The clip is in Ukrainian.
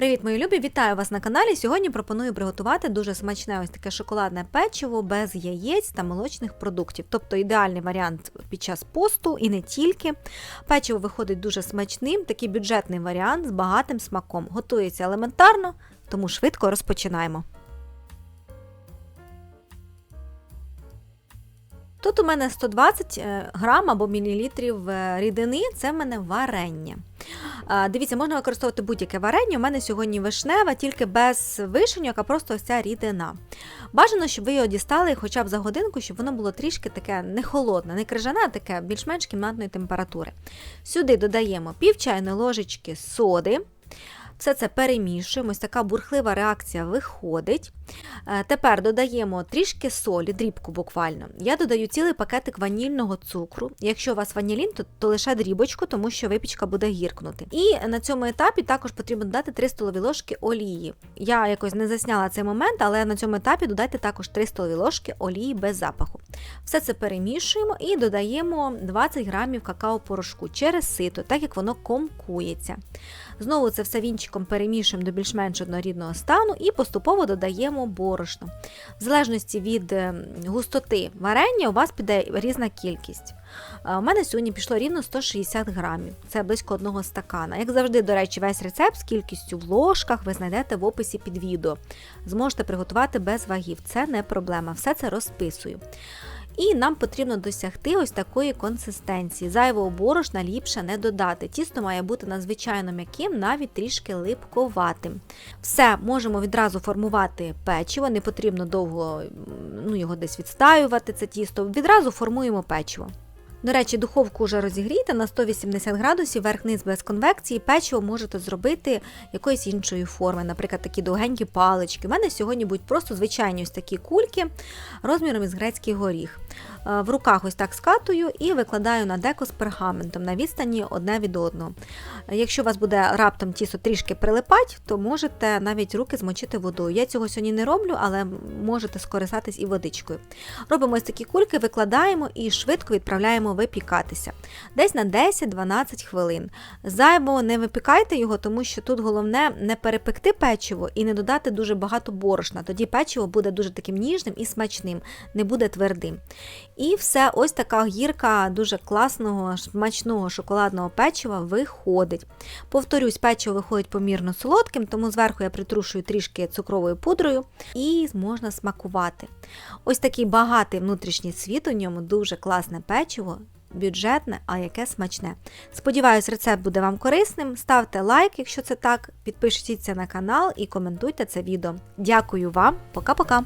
Привіт, мої любі! Вітаю вас на каналі. Сьогодні пропоную приготувати дуже смачне ось таке шоколадне печиво без яєць та молочних продуктів. Тобто ідеальний варіант під час посту і не тільки. Печиво виходить дуже смачним, такий бюджетний варіант з багатим смаком. Готується елементарно, тому швидко розпочинаємо. Тут у мене 120 е, грам або мілілітрів е, рідини, це в мене варення. Дивіться, можна використовувати будь-яке варення. У мене сьогодні вишнева, тільки без вишеньок, а просто ось ця рідина. Бажано, щоб ви його дістали хоча б за годинку, щоб воно було трішки таке не холодне, не крижане, а таке більш-менш кімнатної температури. Сюди додаємо пів чайної ложечки соди. Все це перемішуємо, ось така бурхлива реакція виходить. Е, Тепер додаємо трішки солі, дрібку буквально. Я додаю цілий пакетик ванільного цукру. Якщо у вас ванілін, то, то лише дрібочку, тому що випічка буде гіркнути. І на цьому етапі також потрібно додати 3 столові ложки олії. Я якось не засняла цей момент, але на цьому етапі додайте також 3 столові ложки олії без запаху. Все це перемішуємо і додаємо 20 грамів какао-порошку через сито, так як воно комкується. Знову це все вінчиком перемішуємо до більш-менш однорідного стану і поступово додаємо борошно. В залежності від е, густоти варення у вас піде різна кількість. Е, У мене сьогодні пішло рівно 160 грамів, це близько одного стакана. Як завжди, до речі, весь рецепт з кількістю в ложках ви знайдете в описі під відео. Зможете приготувати без вагів, це не проблема, все це розписую. І нам потрібно досягти ось такої консистенції. Зайвого борошна ліпше не додати. Тісто має бути надзвичайно м'яким, навіть трішки липковатим. Все, можемо відразу формувати печиво, не потрібно довго ну, його десь відстаювати, це тісто. Відразу формуємо печиво. До речі, духовку вже розігріти на 180 градусів, верх-низ без конвекції, печиво можете зробити якоїсь іншої форми, наприклад, такі довгенькі палички. У мене сьогодні будуть просто звичайні ось такі кульки розміром із грецький горіх. Е, В руках ось так скатую і викладаю на деко з пергаментом на відстані одне від одного. Якщо у вас буде раптом тісто трішки прилипати, то можете навіть руки змочити водою. Я цього сьогодні не роблю, але можете скористатись і водичкою. Робимо ось такі кульки, викладаємо і швидко відправляємо випікатися. Десь на 10-12 хвилин. Зайво не випікайте його, тому що тут головне не перепекти печиво і не додати дуже багато борошна. Тоді печиво буде дуже таким ніжним і смачним, не буде твердим. І все, ось така гірка дуже класного, смачного шоколадного печива виходить. Повторюсь, печиво виходить помірно солодким, тому зверху я притрушую трішки цукровою пудрою і можна смакувати. Ось такий багатий внутрішній світ у ньому, дуже класне печиво. Бюджетне, а яке смачне. Сподіваюсь, рецепт буде вам корисним. Ставте лайк, якщо це так, підпишіться на канал і коментуйте це відео. Дякую вам, пока-пока!